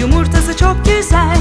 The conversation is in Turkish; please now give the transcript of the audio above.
Yumurtası çok güzel.